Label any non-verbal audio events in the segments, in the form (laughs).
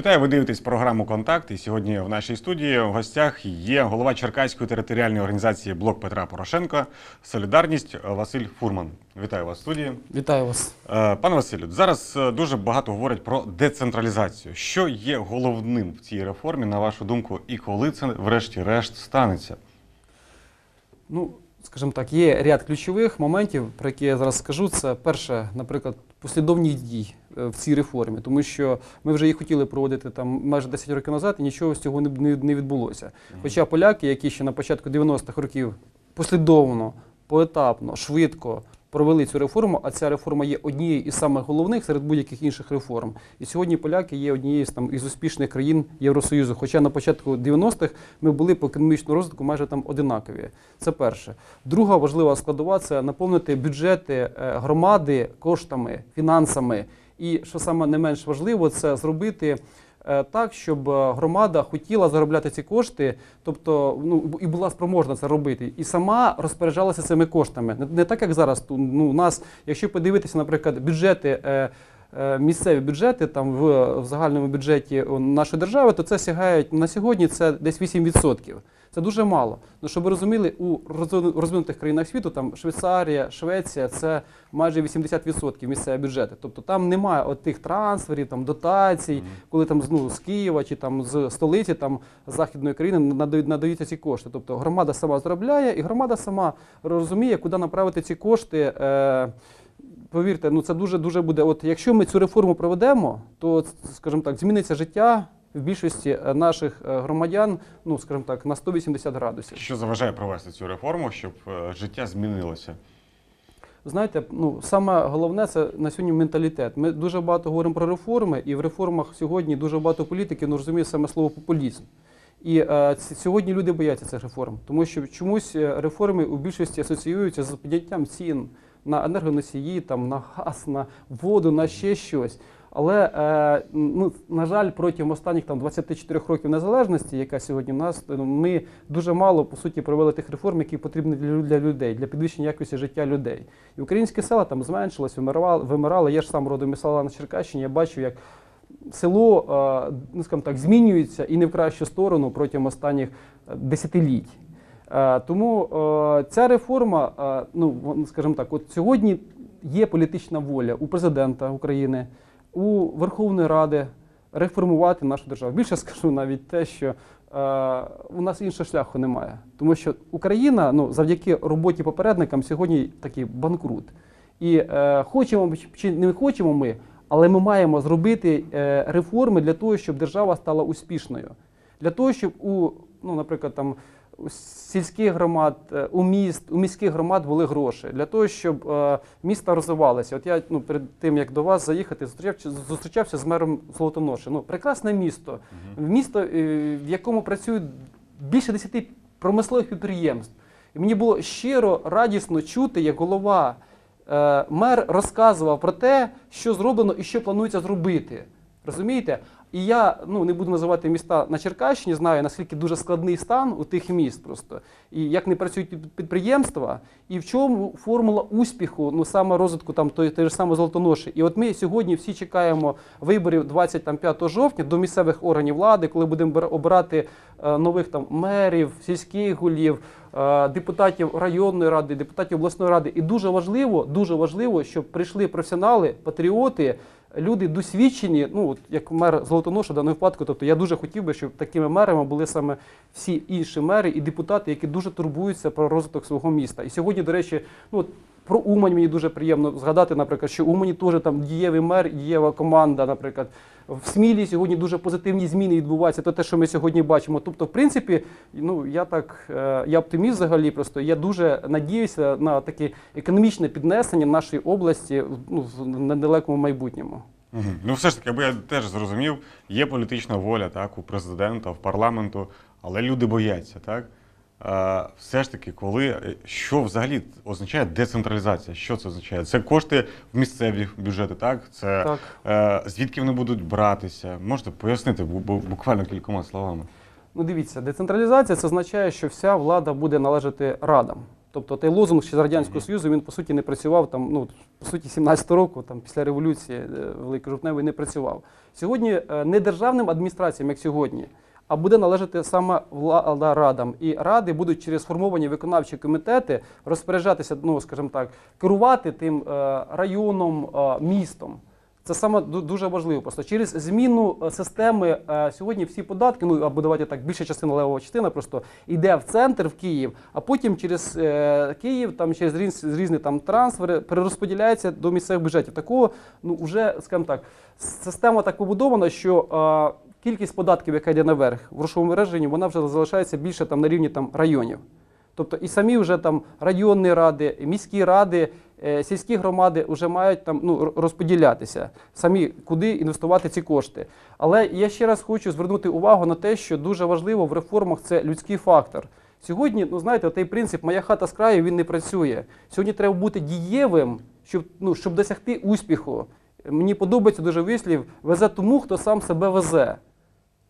Вітаю, ви дивитесь програму Контакт. І сьогодні в нашій студії в гостях є голова Черкаської територіальної організації Блок Петра Порошенка Солідарність Василь Фурман. Вітаю вас в студії. Вітаю вас. Е, Пане Василю, зараз е, дуже багато говорять про децентралізацію. Що є головним в цій реформі, на вашу думку, і коли це врешті-решт станеться? Ну, скажімо так, є ряд ключових моментів, про які я зараз скажу. Це перше, наприклад, послідовність дій е, в цій реформі, тому що ми вже її хотіли проводити там майже 10 років назад, і нічого з цього не, відбулося. Хоча поляки, які ще на початку 90-х років послідовно, поетапно, швидко провели цю реформу, а ця реформа є однією із самих головних серед будь-яких інших реформ. І сьогодні поляки є однією з там із успішних країн Євросоюзу. Хоча на початку 90-х ми були по економічному розвитку майже там одинакові. Це перше. Друга важлива складова це наповнити бюджети е, громади коштами, фінансами. І що саме не менш важливо, це зробити. Е, Так, щоб е, громада хотіла заробляти ці кошти, тобто ну і була спроможна це робити, і сама розпоряджалася цими коштами. Не, так, як зараз. Ну, у нас, якщо подивитися, наприклад, бюджети. е, Місцеві бюджети там в, в загальному бюджеті нашої держави, то це сягають на сьогодні це десь 8%. Це дуже мало. Ну щоб ви розуміли, у розвинутих країнах світу, там Швейцарія, Швеція, це майже 80% місцеві бюджети. Тобто там немає от тих трансферів, там дотацій, коли там ну, з Києва чи там з столиці там західної країни надають, надаються ці кошти. Тобто громада сама заробляє, і громада сама розуміє, куди направити ці кошти. Е, повірте, ну це дуже дуже буде. От якщо ми цю реформу проведемо, то скажімо так, зміниться життя в більшості е, наших е, громадян, ну скажімо так, на 180 градусів. Що заважає провести цю реформу, щоб е, життя змінилося? Знаєте, ну саме головне це на сьогодні менталітет. Ми дуже багато говоримо про реформи, і в реформах сьогодні дуже багато політиків ну, розуміє саме слово популізм. І е, сьогодні люди бояться цих реформ, тому що чомусь реформи у більшості асоціюються з підняттям цін на енергоносії, там на газ, на воду, на ще щось. Але е, ну, на жаль, протягом останніх там 24 років незалежності, яка сьогодні в нас, е, ми дуже мало по суті провели тих реформ, які потрібні для, людей, для підвищення якості життя людей. І українські села там зменшилось, вимирали. Я ж сам родом із села на Черкащині. Я бачив, як село, е, ну скажімо так, змінюється і не в кращу сторону протягом останніх е, десятиліть. Е, Тому ця реформа, ну скажімо так, от сьогодні є політична воля у президента України, у Верховної Ради реформувати нашу державу. Більше скажу навіть те, що е, у нас іншого шляху немає, тому що Україна, ну завдяки роботі попередникам, сьогодні такий банкрут. І е, хочемо чи не хочемо ми, але ми маємо зробити е, реформи для того, щоб держава стала успішною. Для того, щоб у, ну, наприклад, там сільських громад, е, у міст, у міських громад були гроші, для того, щоб е, міста розвивалися. От я ну, перед тим, як до вас заїхати, зустрічався, з мером Золотоноші. Ну, прекрасне місто, місто, е, в якому працюють більше 10 промислових підприємств. І мені було щиро радісно чути, як голова мер розказував про те, що зроблено і що планується зробити. Розумієте? І я ну не буду називати міста на Черкащині, знаю наскільки дуже складний стан у тих міст просто. І як не працюють під- підприємства, і в чому формула успіху, ну саме розвитку там той, той ж самий золотоноші. І от ми сьогодні всі чекаємо виборів 25 жовтня до місцевих органів влади, коли будемо обирати е, нових там мерів, сільських голів, е, депутатів районної ради, депутатів обласної ради. І дуже важливо, дуже важливо, щоб прийшли професіонали, патріоти, люди досвідчені, ну от як мер Золотоноша в даному випадку. Тобто я дуже хотів би, щоб такими мерами були саме всі інші мери і депутати, які дуже турбуються про розвиток свого міста. І сьогодні, до речі, ну про Умань мені дуже приємно згадати, наприклад, що Умані теж там дієвий мер, дієва команда, наприклад. В Смілі сьогодні дуже позитивні зміни відбуваються. То те, що ми сьогодні бачимо. Тобто, в принципі, ну я так, е, я оптиміст взагалі. Просто я дуже надіюся на таке економічне піднесення нашої області ну, в недалекому майбутньому. Угу. Ну, все ж таки, аби я теж зрозумів, є політична воля так, у президента, в парламенту, але люди бояться, так? Все ж таки, коли е, що взагалі означає децентралізація? Що це означає? Це кошти в місцеві бюджети, так? Це Так. Е, звідки вони будуть братися? Можете пояснити бу- бу- буквально кількома словами? Ну, дивіться, децентралізація це означає, що вся влада буде належати радам. Тобто той лозунг ще з Радянського Союзу він по суті не працював там, ну по суті, 17 року, там після революції е, Великої Жовтневої не працював. Сьогодні не державним адміністраціям, як сьогодні, а буде належати саме влада радам. І ради будуть через сформовані виконавчі комітети розпоряджатися, ну скажімо так, керувати тим е, районом, е, містом. Це саме дуже важливо. Просто через зміну е, системи е, сьогодні всі податки, ну або давайте так, більша частина левова частина просто йде в центр в Київ, а потім через е, Київ, там через різ, різні там трансфери перерозподіляється до місцевих бюджетів. Такого, ну вже скажімо так, система так побудована, що кількість податків, яка йде наверх в грошовому мереженні, вона вже залишається більше там на рівні там районів. Тобто і самі вже там районні ради, міські ради, сільські громади вже мають там ну, розподілятися, самі куди інвестувати ці кошти. Але я ще раз хочу звернути увагу на те, що дуже важливо в реформах це людський фактор. Сьогодні, ну знаєте, той принцип моя хата з краю він не працює. Сьогодні треба бути дієвим, щоб, ну, щоб досягти успіху. Мені подобається дуже вислів везе тому, хто сам себе везе.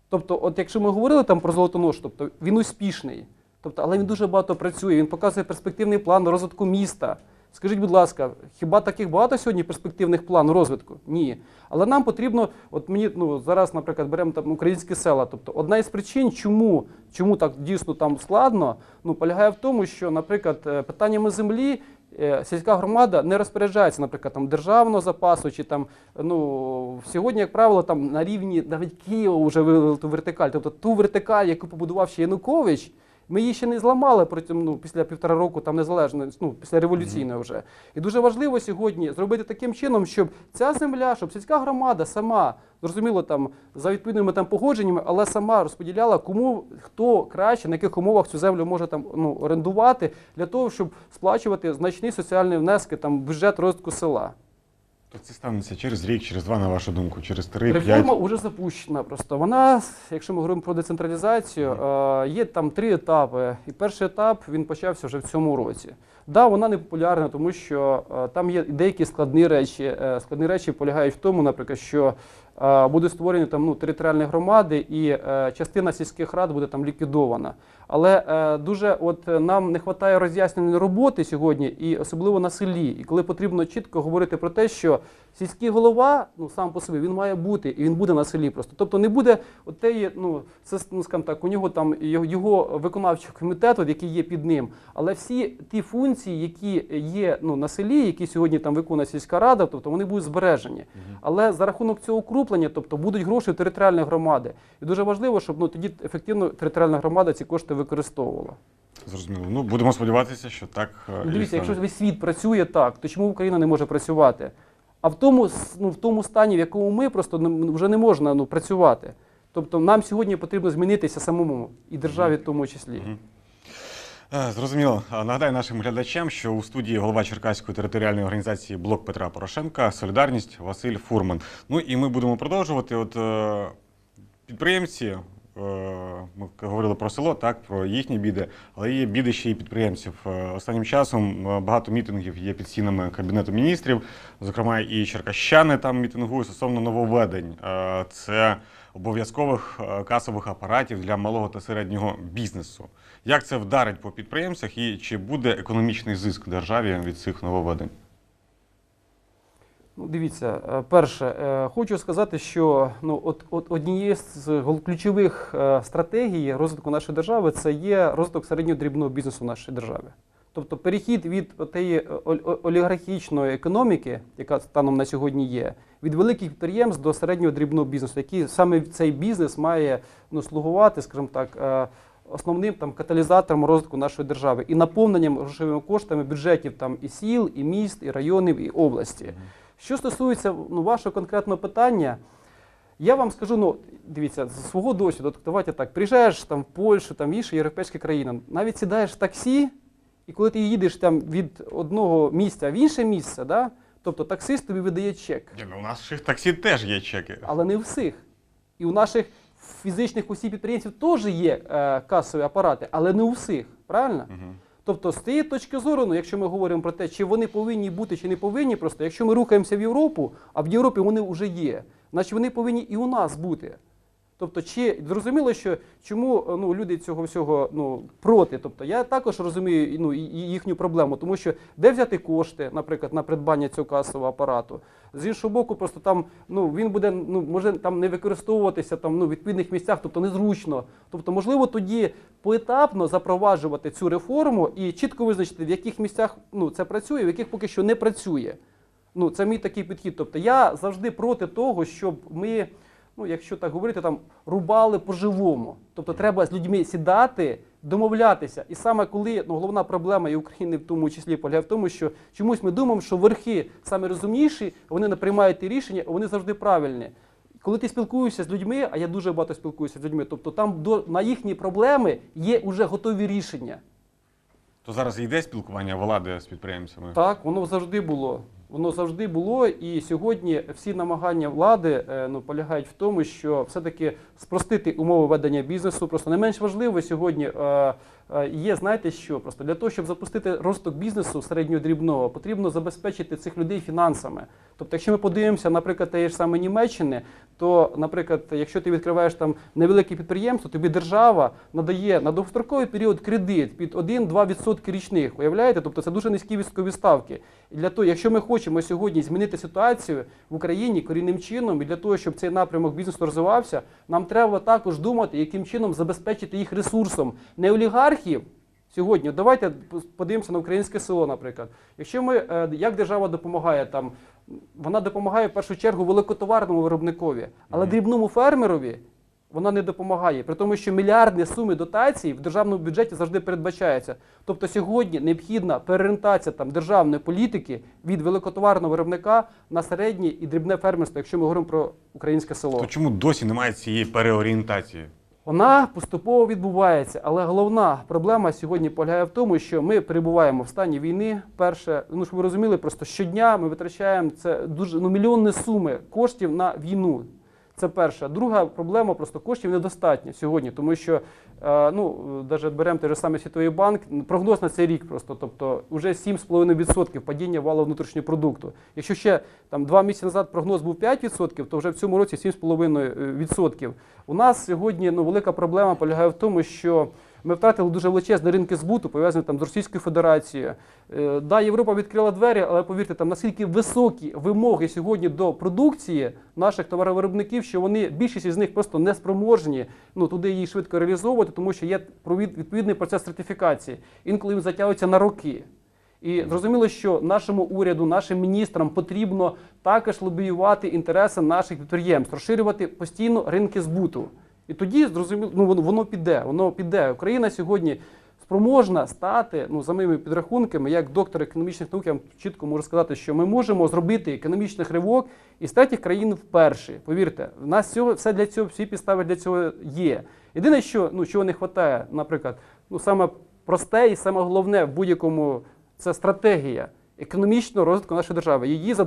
Тобто, от якщо ми говорили там про золотонож, тобто він успішний, тобто, але він дуже багато працює, він показує перспективний план розвитку міста. Скажіть, будь ласка, хіба таких багато сьогодні перспективних планів розвитку? Ні. Але нам потрібно, от мені ну зараз, наприклад, беремо там українські села. Тобто, одна із причин, чому, чому так дійсно там складно, ну полягає в тому, що, наприклад, е, питаннями землі е, сільська громада не розпоряджається, наприклад, там державного запасу чи там ну сьогодні, як правило, там на рівні навіть Києва вже вивели ту вертикаль. Тобто ту вертикаль, яку побудував ще Янукович. Ми її ще не зламали протягом ну, після півтора року там незалежної, ну після революційної вже. І дуже важливо сьогодні зробити таким чином, щоб ця земля, щоб сільська громада сама зрозуміло там за відповідними там погодженнями, але сама розподіляла, кому хто краще, на яких умовах цю землю може там ну орендувати для того, щоб сплачувати значні соціальні внески там в бюджет розвитку села. То це станеться через рік, через два, на вашу думку, через три, п'ять. Реформа вже запущена. Просто вона, якщо ми говоримо про децентралізацію, е, є там три етапи. І перший етап він почався вже в цьому році. Да, вона не популярна, тому що е, там є деякі складні речі. Е, Складні речі полягають в тому, наприклад, що е, будуть створені там ну, територіальні громади, і е, частина сільських рад буде там ліквідована. Але е, дуже от нам не вистачає роз'яснення роботи сьогодні, і особливо на селі. І коли потрібно чітко говорити про те, що сільський голова, ну сам по собі, він має бути, і він буде на селі просто. Тобто не буде от теї, ну це ну, скажімо так, у нього там його, його виконавчого комітету, який є під ним. Але всі ті функції, які є ну на селі, які сьогодні там виконує сільська рада, тобто вони будуть збережені. Але за рахунок цього укріплення, тобто будуть гроші територіальної громади. І дуже важливо, щоб ну тоді ефективно територіальна громада ці кошти використовувала. Зрозуміло. Ну, будемо сподіватися, що так. е, Ну, дивіться, якщо весь світ працює так, то чому Україна не може працювати? А в тому, ну, в тому стані, в якому ми просто вже не можна ну, працювати. Тобто нам сьогодні потрібно змінитися самому і державі в тому числі. Е, Зрозуміло. Нагадаю нашим глядачам, що у студії голова Черкаської територіальної організації Блок Петра Порошенка Солідарність Василь Фурман. Ну і ми будемо продовжувати. От е, підприємці, е, ми говорили про село, так, про їхні біди, але є біди ще й підприємців. Е, Останнім часом е, багато мітингів є під стінами Кабінету міністрів. Зокрема, і черкащани там мітингують стосовно нововведень. Е, Це обов'язкових касових апаратів для малого та середнього бізнесу. Як це вдарить по підприємцях і чи буде економічний зиск державі від цих нововведень? Ну, дивіться, е, перше, е, хочу сказати, що ну, от, от однією з ключових е, стратегій розвитку нашої держави це є розвиток середнього дрібного бізнесу в нашій державі. Тобто перехід від тієї олігархічної економіки, яка станом на сьогодні є, від великих підприємств до середнього дрібного бізнесу, який саме цей бізнес має ну, слугувати, скажімо так, основним там каталізатором розвитку нашої держави і наповненням грошовими коштами бюджетів там і сіл, і міст, і районів, і області. Що стосується ну, вашого конкретного питання, я вам скажу, ну дивіться, з свого досвіду, давайте так, приїжджаєш там в Польщу, там в інші європейські країни, навіть сідаєш в таксі, і коли ти їдеш там від одного місця в інше місце, да, тобто таксист тобі видає чек. Ні, ну, у наших таксі теж є чеки. Але не у всіх. І у наших фізичних осіб підприємців теж є е, касові апарати, але не у всіх. Правильно? Мгм. Тобто, з цієї точки зору, ну, якщо ми говоримо про те, чи вони повинні бути, чи не повинні, просто якщо ми рухаємося в Європу, а в Європі вони вже є, значить вони повинні і у нас бути. Тобто, чи зрозуміло, що чому е, ну, люди цього всього ну, проти? Тобто, я також розумію ну, їхню проблему, тому що де взяти кошти, наприклад, на придбання цього касового апарату. З іншого боку, просто там ну він буде ну може там не використовуватися там ну в відповідних місцях, тобто незручно. Тобто, можливо, тоді поетапно запроваджувати цю реформу і чітко визначити, в яких місцях ну це працює, в яких поки що не працює. Ну, це мій такий підхід. Тобто я завжди проти того, щоб ми, ну якщо так говорити, там рубали по-живому. Тобто треба з людьми сідати, домовлятися. І саме коли ну, головна проблема і України в тому числі полягає в тому, що чомусь ми думаємо, що верхи саме розумніші, вони не приймають ті рішення, вони завжди правильні. Коли ти спілкуєшся з людьми, а я дуже багато спілкуюся з людьми, тобто там до, на їхні проблеми є вже готові рішення. То зараз йде спілкування влади з підприємцями. Так, воно завжди було. Воно завжди було, і сьогодні всі намагання влади е, ну, полягають в тому, що все-таки спростити умови ведення бізнесу. Просто не менш важливо сьогодні е, є, знаєте що? Просто для того, щоб запустити розвиток бізнесу середнього дрібного, потрібно забезпечити цих людей фінансами. Тобто, якщо ми подивимося, наприклад, тієї ж саме Німеччини, то, наприклад, якщо ти відкриваєш там невелике підприємство, тобі держава надає на довгостроковий період кредит під 1-2% річних. Уявляєте? Тобто це дуже низькі відсоткові ставки. І для того, якщо ми хочемо сьогодні змінити ситуацію в Україні корінним чином, і для того, щоб цей напрямок бізнесу розвивався, нам треба також думати, яким чином забезпечити їх ресурсом не олігархів. Сьогодні давайте подивимося на українське село, наприклад. Якщо ми е, як держава допомагає там, вона допомагає в першу чергу великотоварному виробникові, але дрібному фермерові вона не допомагає, при тому, що мільярдні суми дотацій в державному бюджеті завжди передбачаються. Тобто сьогодні необхідна переорієнтація там державної політики від великотоварного виробника на середнє і дрібне фермерство, якщо ми говоримо про українське село. То чому досі немає цієї переорієнтації? Вона поступово відбувається, але головна проблема сьогодні полягає в тому, що ми перебуваємо в стані війни. Перше, ну щоб ви розуміли, просто щодня ми витрачаємо це дуже ну мільйонні суми коштів на війну. Це перша. Друга проблема просто коштів недостатньо сьогодні, тому що е, ну навіть беремо той же самий світовий банк. Прогноз на цей рік просто, тобто вже 7,5% падіння валового внутрішнього продукту. Якщо ще там два місяці назад прогноз був 5%, то вже в цьому році 7,5%. У нас сьогодні ну велика проблема полягає в тому, що ми втратили дуже величезні ринки збуту, пов'язані там з Російською Федерацією. Е, Да, Європа відкрила двері, але повірте, там наскільки високі вимоги сьогодні до продукції наших товаровиробників, що вони більшість із них просто не спроможні ну туди її швидко реалізовувати, тому що є відповідний процес сертифікації. Інколи він затягується на роки. І зрозуміло, що нашому уряду, нашим міністрам потрібно також лобіювати інтереси наших підприємств, розширювати постійно ринки збуту. І тоді зрозуміло, ну воно, воно піде. Воно піде. Україна сьогодні спроможна стати, ну за моїми підрахунками, як доктор економічних наук, я вам чітко можу сказати, що ми можемо зробити економічний ривок із третіх країн вперше. Повірте, в нас цього все для цього, всі підстави для цього є. Єдине, що ну чого не вистачає, наприклад, ну саме просте і саме головне в будь-якому це стратегія економічного розвитку нашої держави. Її за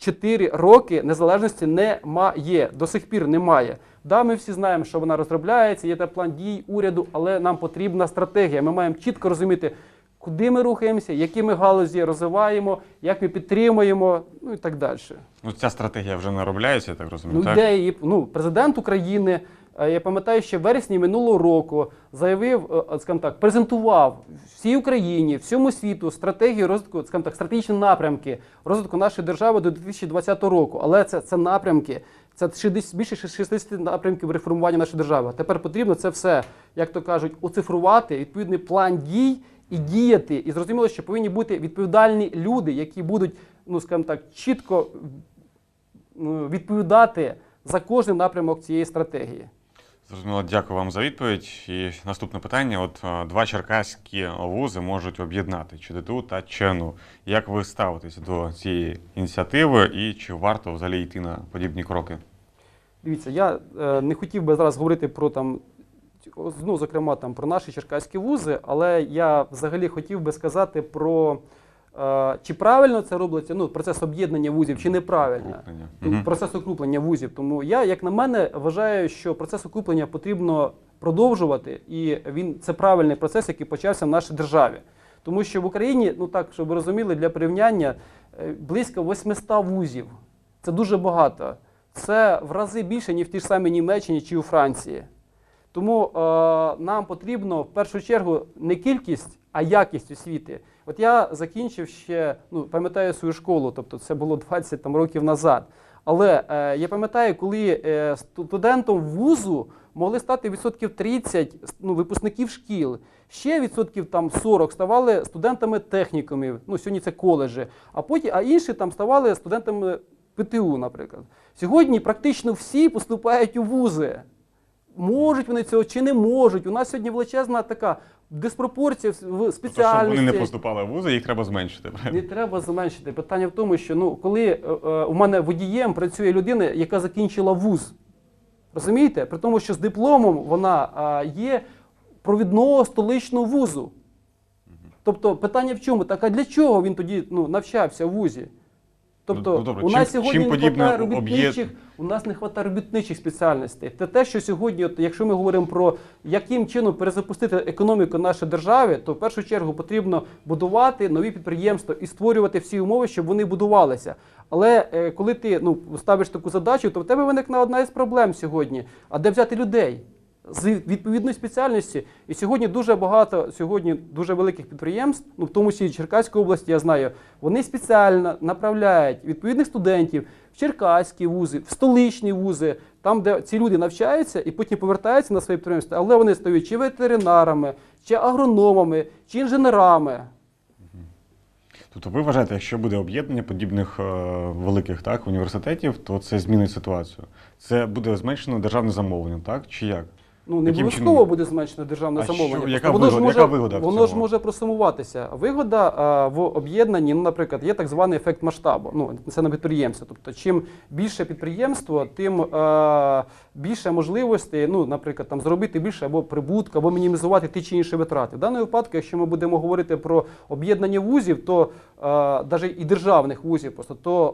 24 роки незалежності немає. До сих пір немає. Да, ми всі знаємо, що вона розробляється, є та план дій уряду, але нам потрібна стратегія. Ми маємо чітко розуміти, куди ми рухаємося, які ми галузі розвиваємо, як ми підтримуємо, ну і так далі. Ну, ця стратегія вже наробляється, я так розумію. Ну, так? її, ну, президент України, я пам'ятаю, ще в вересні минулого року заявив, е, скажімо так, презентував всій Україні, всьому світу стратегію розвитку, скажімо так, стратегічні напрямки розвитку нашої держави до 2020 року. Але це, це напрямки. Це 60, більше 60 напрямків реформування нашої держави. Тепер потрібно це все, як то кажуть, оцифрувати, відповідний план дій і діяти. І зрозуміло, що повинні бути відповідальні люди, які будуть, ну скажімо так, чітко ну, відповідати за кожен напрямок цієї стратегії. Зрозуміло, дякую вам за відповідь. І наступне питання: от два черкаські вузи можуть об'єднати ЧДТУ та ЧНУ. Як ви ставитеся до цієї ініціативи і чи варто взагалі йти на подібні кроки? Дивіться, я е, не хотів би зараз говорити про там. Ну, зокрема, там про наші черкаські вузи, але я взагалі хотів би сказати про чи правильно це робиться, ну, процес об'єднання вузів, чи неправильно. Укріплення. Процес укріплення вузів. Тому я, як на мене, вважаю, що процес укріплення потрібно продовжувати, і він це правильний процес, який почався в нашій державі. Тому що в Україні, ну так, щоб ви розуміли, для порівняння е, близько 800 вузів. Це дуже багато. це в рази більше, ніж в тій ж самій Німеччині чи у Франції. Тому е, нам потрібно в першу чергу не кількість, а якість освіти. От я закінчив ще, ну пам'ятаю свою школу, тобто це було (laughs) 20 там, років назад. Але е, я пам'ятаю, коли е, студентом вузу могли стати відсотків 30 ну, випускників шкіл. Ще відсотків там 40 ставали студентами технікумів. Ну сьогодні це коледжі. А потім, а інші там ставали студентами ПТУ, наприклад. Сьогодні практично всі поступають у вузи. Можуть вони цього чи не можуть. У нас сьогодні величезна така диспропорція в- в Тобто, щоб спеціальності. вони не поступали в вузи, їх треба зменшити. Не треба зменшити. Питання в тому, що ну, коли е, е, у мене водієм працює людина, яка закінчила вуз, розумієте? При тому, що з дипломом вона а, є провідного столичного вузу. Тобто питання в чому? Так а для чого він тоді ну, навчався в вузі? Тобто Ну, добре, у чим- нас сьогодні чим не вистачає об'єд- робітничих, у нас не вистачає робітничих спеціальностей. Це те, що сьогодні, от, якщо ми говоримо про яким чином перезапустити економіку нашої держави, то в першу чергу потрібно будувати нові підприємства і створювати всі умови, щоб вони будувалися. Але е, коли ти ну, ставиш таку задачу, то в тебе виникне одна із проблем сьогодні. А де взяти людей? З відповідної спеціальності, і сьогодні дуже багато сьогодні дуже великих підприємств, ну в тому числі Черкаської області, я знаю, вони спеціально направляють відповідних студентів в черкаські вузи, в столичні вузи, там, де ці люди навчаються і потім повертаються на своє підприємство, але вони стають чи ветеринарами, чи агрономами, чи інженерами. Тобто ви вважаєте, якщо буде об'єднання подібних е, великих так, університетів, то це змінить ситуацію. Це буде зменшено державне замовлення, так? Чи як? Ну, не Яким обов'язково чином? буде зменшено державне А замовлення. що- яка Просто воно ж вигода- може, яка вигода в воно цьому? ж може просумуватися. Вигода а, в об'єднанні, ну, наприклад, є так званий ефект масштабу. Ну, це на підприємство. Тобто, чим більше підприємство, тим а, більше можливостей, ну, наприклад, там зробити більше або прибутку, або мінімізувати ті чи інші витрати. В даному випадку, якщо ми будемо говорити про об'єднання вузів, то навіть і державних вузів, просто то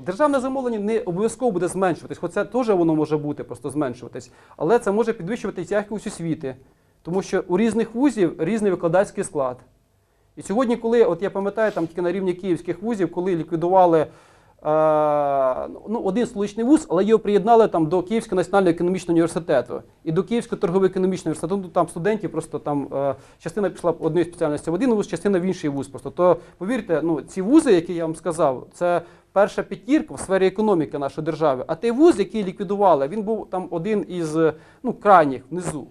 а, державне замовлення не обов'язково буде зменшуватись, хоча теж воно може бути просто зменшуватись, але це може підвищувати якість освіти, тому що у різних вузів різний викладацький склад. І сьогодні, коли, от я пам'ятаю, там тільки на рівні київських вузів, коли ліквідували е, ну, один столичний вуз, але його приєднали там до Київського національного економічного університету і до Київського торгово-економічного університету. Ну, там студентів просто там е, частина пішла одної спеціальності в один вуз, частина в інший вуз. Просто то повірте, ну ці вузи, які я вам сказав, це перша п'ятірка в сфері економіки нашої держави. А той вуз, який ліквідували, він був там один із е, ну, крайніх внизу.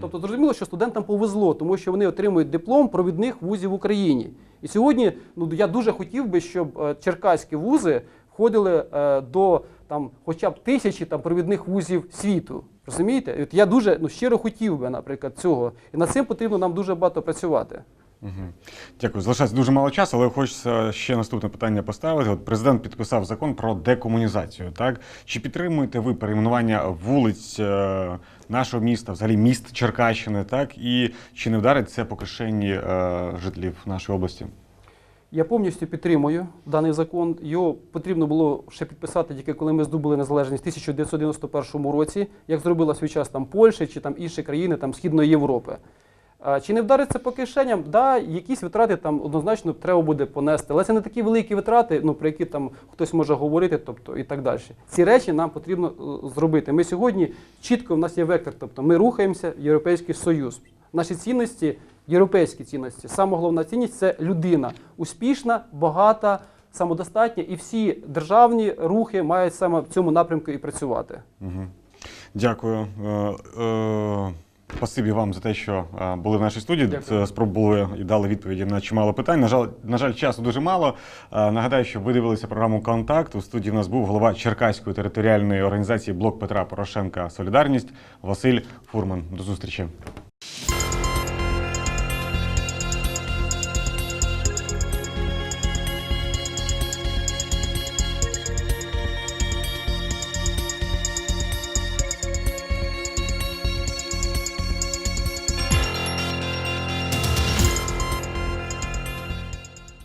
Тобто зрозуміло, що студентам повезло, тому що вони отримують диплом провідних вузів в Україні. І сьогодні ну, я дуже хотів би, щоб е, черкаські вузи входили е, до там, хоча б тисячі там, провідних вузів світу. Розумієте? От я дуже ну, щиро хотів би, наприклад, цього. І над цим потрібно нам дуже багато працювати. Дякую. Залишається дуже мало часу, але хочеться ще наступне питання поставити. От президент підписав закон про декомунізацію. Так чи підтримуєте ви перейменування вулиць е, нашого міста, взагалі міст Черкащини, так і чи не вдарить це по кишені е, жителів нашої області? Я повністю підтримую даний закон. Його потрібно було ще підписати тільки коли ми здобули незалежність в 1991 році, як зробила свій час там Польща чи там інші країни там Східної Європи. Чи не вдариться по кишеням? Да, якісь витрати там однозначно треба буде понести, але це не такі великі витрати, ну про які там хтось може говорити, тобто і так далі. Ці речі нам потрібно е, зробити. Ми сьогодні чітко в нас є вектор, тобто ми рухаємося в Європейський Союз. Наші цінності європейські цінності. Саме головна цінність це людина, успішна, багата, самодостатня, і всі державні рухи мають саме в цьому напрямку і працювати. Угу. Дякую. Е, е, Спасибі вам за те, що е, були в нашій студії. Дякую. Спробували і дали відповіді на чимало питань. На жаль, на жаль, часу дуже мало. Е, Нагадаю, що ви дивилися програму Контакт. У студії в нас був голова Черкаської територіальної організації Блок Петра Порошенка Солідарність Василь Фурман. До зустрічі.